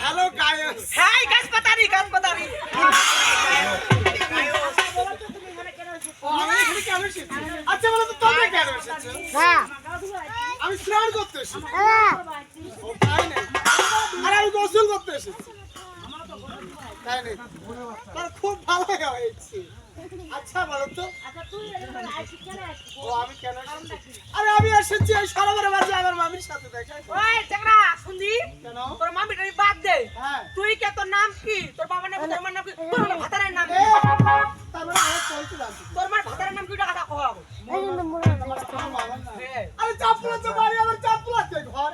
Hello গায়স। High আচ্ছা বলো তো তোমরা কেন এসেছ? হ্যাঁ। আমি স্নান করতে এসেছি। হ্যাঁ। ও আরে আমি গোসল করতে এসেছি। খুব ভালো হয়েছে আচ্ছা বলো তো আচ্ছা তুই ও আমি কেন আরে আমি এসেছি এই সরোবরের মাঝে আমার মামির সাথে দেখা ওই চাকরা শুনদি কেন তোর মামিটা বাদ দে হ্যাঁ তুই কে তোর নাম কি তোর বাবার নাম কি তোর মার নাম কি তোর মার ভাতারের নাম কি তার মানে আমার তোর মার ভাতারের নাম কি ওটা কথা কও মনে হয়। আরে তো বাড়ি আমার ঘর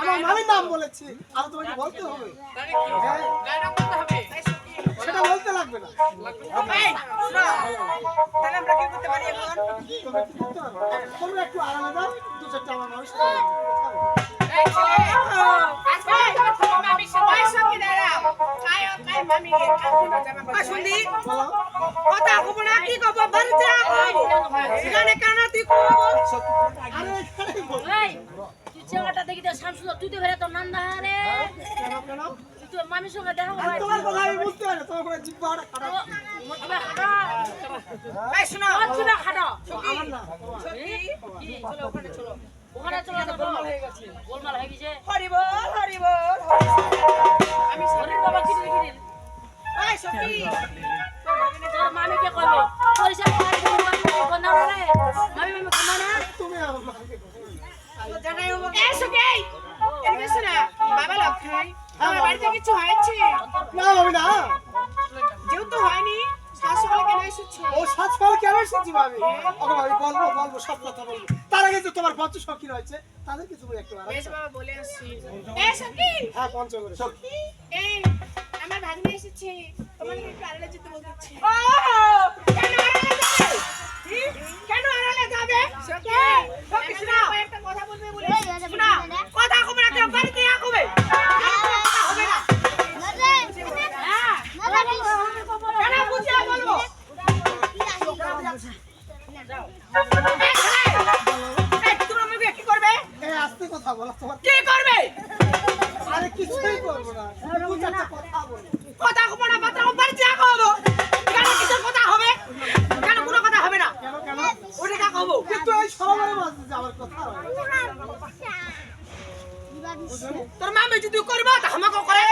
আমার মামির নাম বলেছি আর তোমাকে বলতে হবে। সেটা বলতে লাগবে না। তাহলে আমরা কি করতে পারি এখন? তোমরা একটু আরামে দাও দু চারটা আমার মানুষ কথা কব না কি কব? বাড়িতে সেখানে কেন তুই কব। আরে চেহারাটা দেখি তো শামসুল তুই তো তোর নান্দা রে। কেন কেন তুই তো সঙ্গে দেখা তোমার কথা আমি বুঝতে পারি তোমার কোনো জিহ্বাটা খারাপ। মোটবে খাটা এই শোনো। মোটবে খাটা আমার না। কি? চলো ওখানে চলো। ওখানে চলো গোলমাল হয়ে গেছে। গোলমাল হয়ে গেছে। হরি বল হরি বল আমি হরির বাবা কি দিল এই সখী। তোর মামিকে কইবে পয়সা পাই এই বাবা লক্ষাই আমার বাড়িতে কিছু হয়েছে? না আমি না। যেহেতু হয়নি কেন এসেছ? ও ফল কেন এসেছি ভাবি? ওকে ভাবি বলব বলব সব কথা বলব। তার আগে যে তোমার পঞ্চ সখী রয়েছে তাদেরকে তুমি একটু বেশ বাবা বলে আসছি। এই সখী! হ্যাঁ পঞ্চগড়ে সখী! এই আমার ভাগ্নে এসেছে। তোমাকে একটু আড়ালে যেতে ও কেন যাবে কি? কেন আড়ালে যাবে শোনা একটা কথা বলবে বলে শোনা কথা কবে না কেউ বাড়িতে হবে না হ্যাঁ কেন বুঝিয়ে বলব এই, তোমরা আমাকে কি করবে এই আস্তে কথা বলো তোমার কি করবে আরে কিছুই করব না কথা বলো কথা কব যদি করব তা আমাকে করে।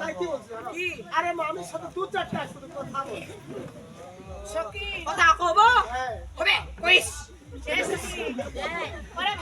তাই কি? বলছো কি আরে মামির সাথে দু চারটা একসাথে কথা বলো কথা কব? হবে কইস। ওরে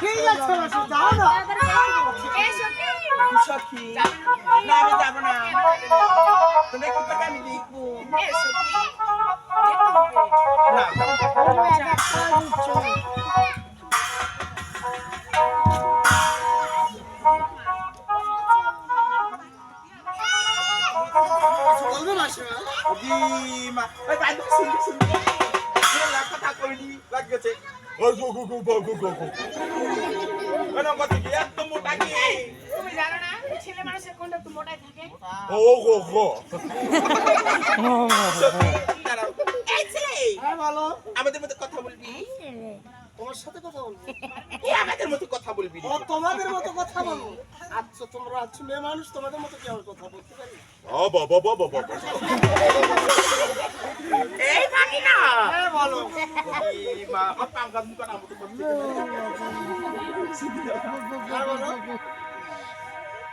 ঠিক আছে সখী না আমাদের মতো কথা বলবি তোমার সাথে কথা বলব আমাদের মতো কথা বলবি? ও তোমাদের মতো কথা বলব আচ্ছা তোমরা আছো মেয়ে মানুষ তোমাদের মতো কেমন কথা বলতে পারি ও বাবা বাবা বাবা এই ভাগি না হ্যাঁ। বলো এই মা হ্যাঁ বলো।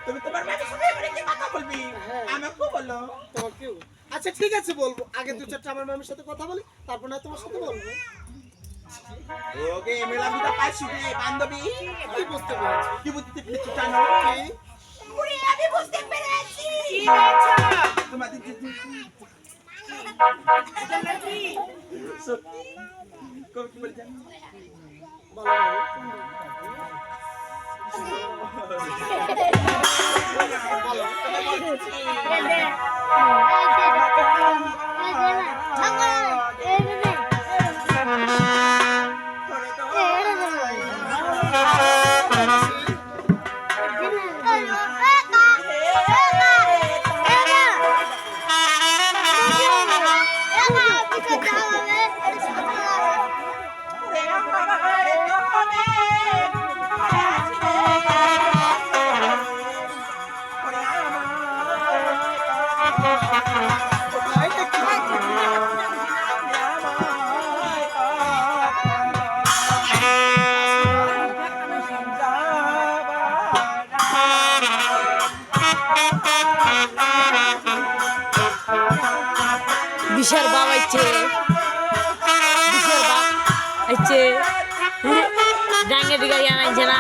তুমি তোমার মাকে এবারে কথা বলবি আমাকে বলো তোমার কেউ আচ্ছা ঠিক আছে বলব। আগে দু চারটা আমার মামির সাথে কথা বলি তারপর না তোমার সাথে বলব। ওকে মেলা পাইছি রে বান্ধবী। কি বুঝতে পেরেছি? কি বুঝতে পেরেছি? জানো কি? আমি বুঝতে পেরেছি। কি হয়েছে? তোমাদের সত্যি? কবে কি বলে জানো বলো। মামি। আইছে ডাঙ্গে ডিগারি আনাইছে না।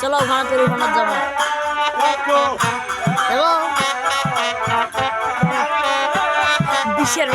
চলো ওখানে তোর যাব এবং বিশ্বের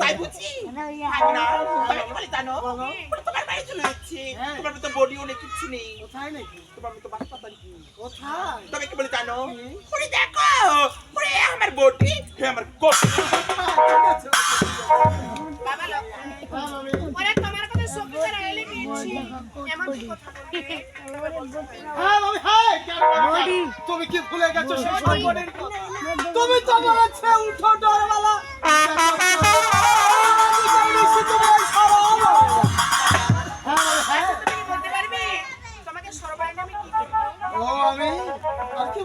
তাই বুঝি? আমি না? আমি কি বলি জানো? তোমার বাড়ি চলে যাচ্ছে। তোমার তো বডি অনেক কিছু নেই। কোথায় নাকি তোমার তো বাস পাতা নেই। কোথায়? তবে কি বলি জানো? ওরে দেখো ওরে আমার বডি হে আমার কোট বাবা তুমি কি ভুলে গেছো সেই? তুমি তো বলেছে উঠো ডরওয়ালা আমি? জানি? তুমি এই সরল। হ্যাঁ। মামি, হ্যাঁ তুমি কি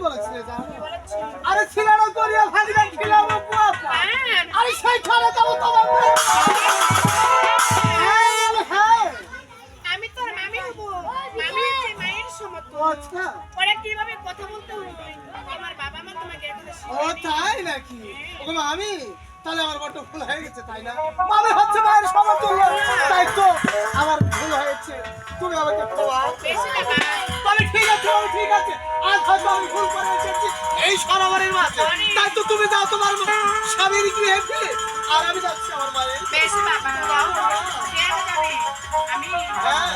আচ্ছা। ওরা কীভাবে কথা বলতে হবে? আমার বাবা মা তোমাকে ও তাই নাকি? ওকে আমি? তাহলে আমার বড্ড ভুল হয়ে গেছে তাই না? মামি হচ্ছে মায়ের সমতুল্য তাই তো আমার ভুল হয়েছে। তুমি আমাকে ক্ষমা বাবা। ঠিক আছে আমি ঠিক আছে। আজ হয়তো আমি ভুল করে এসেছি। এই সরাবারের মাঝে। তাই তো তুমি যাও তোমার স্বামীর গৃহে ফিরে। আর আমি যাচ্ছি আমার মায়ের বেশি বাবা। আমি হ্যাঁ।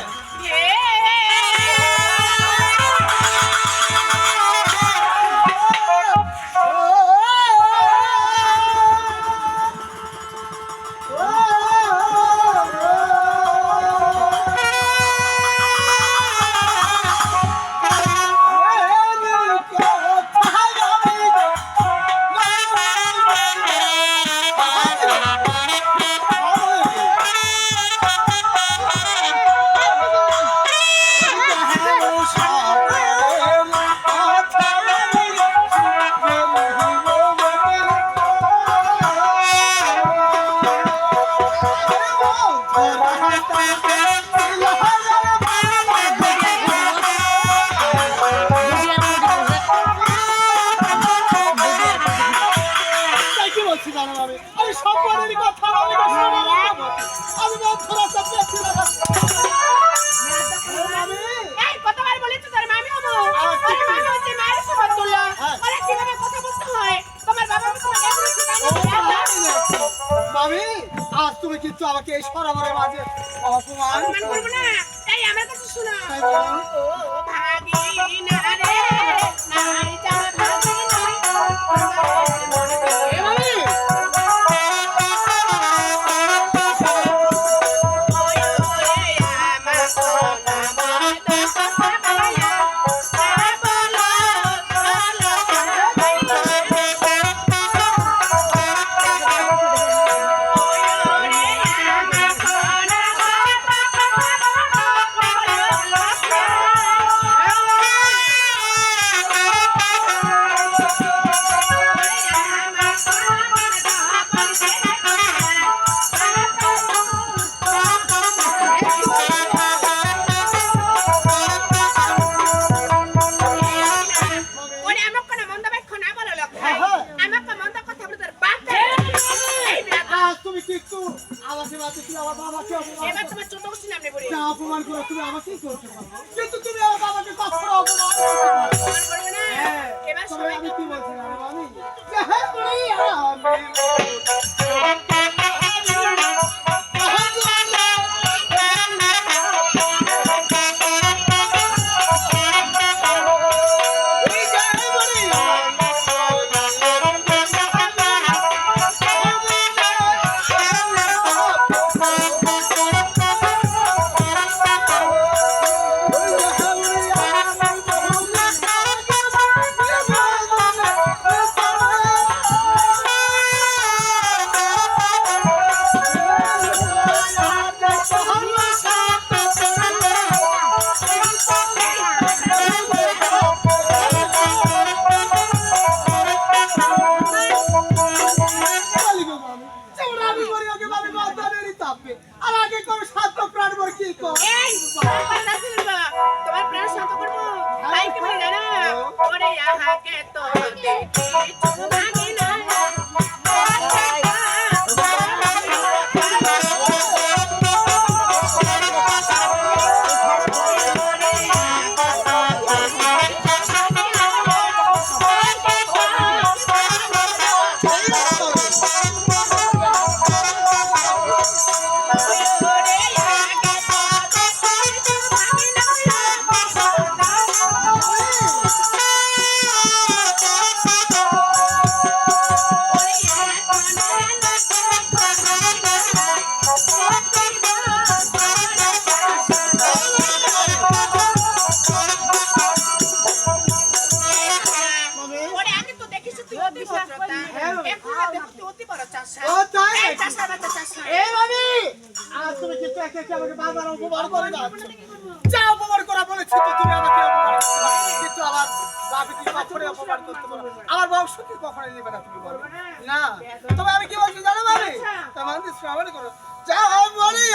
যা অপমান করে তুমি আমাকেই করতে পারো। কিন্তু তুমি আমার বাবাকে কখনো অপমান করতে পারো। না। না। হ্যাঁ, এবার সবাই কি বলছিলাম? আমি হ্যাঁ, যা অপমান করা বলেছি তো তুমি আমাকে অপমান কিন্তু আমার অপমান করতে পারবে আমার বংশকে কখনো নেবে না, তুমি না। তবে আমি কি বলছি জানো মানে তোমার শ্রাবণ করো। যা বলি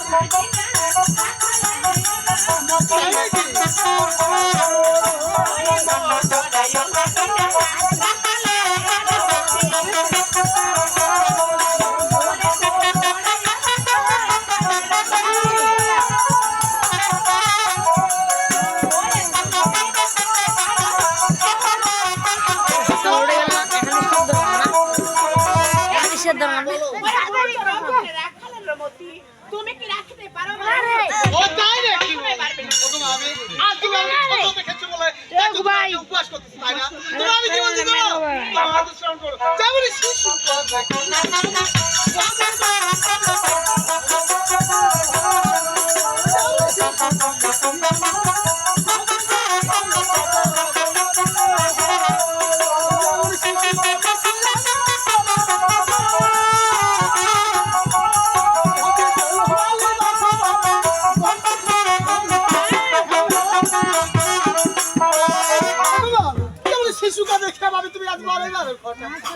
I'm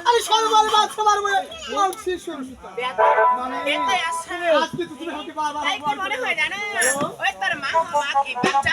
আরে সর্ববার বাদ সবার বলে বলছি সরস্বতী মানে এটা আসছে আজকে তুমি হাতে বারবার মনে হয় জানো ওই তোর মা মা কি বাচ্চা?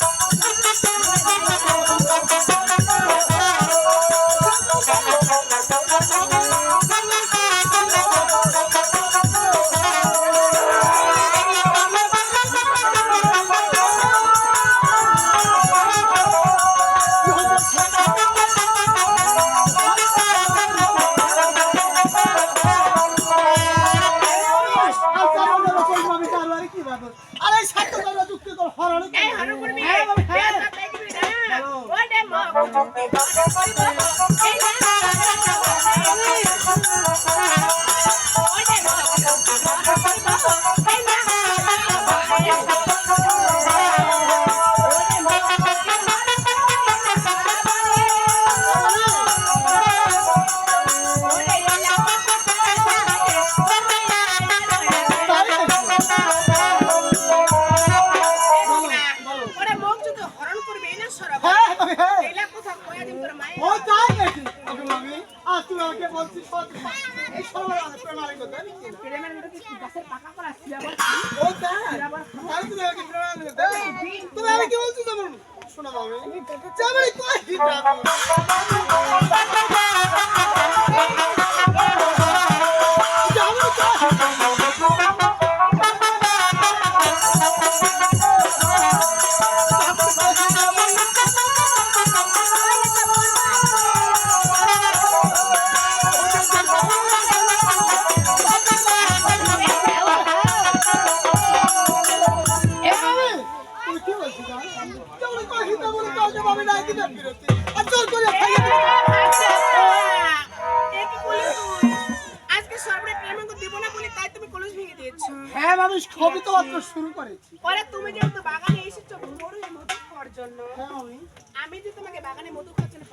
করেছি। পরে তুমি যেহেতু বাগানে এসেছ বড় এই মধু খাওয়ার জন্য। হ্যাঁ আমি। আমি যে তোমাকে বাগানে মধু খাওয়ার জন্য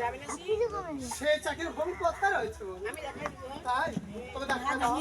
যাবে না সেই সে চাকরির কোন কথা রয়েছে? আমি দেখাই দিব। তাই? তোকে দেখাই হ্যাঁ, দাও।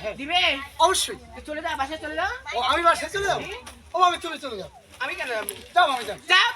হ্যাঁ। দিবে? অবশ্যই। চলে যাও বাসায় চলে যাও আমি বাসায় চলে যাব? ও আমি চলে চলে যাও আমি কেন যাব? আমি যাও।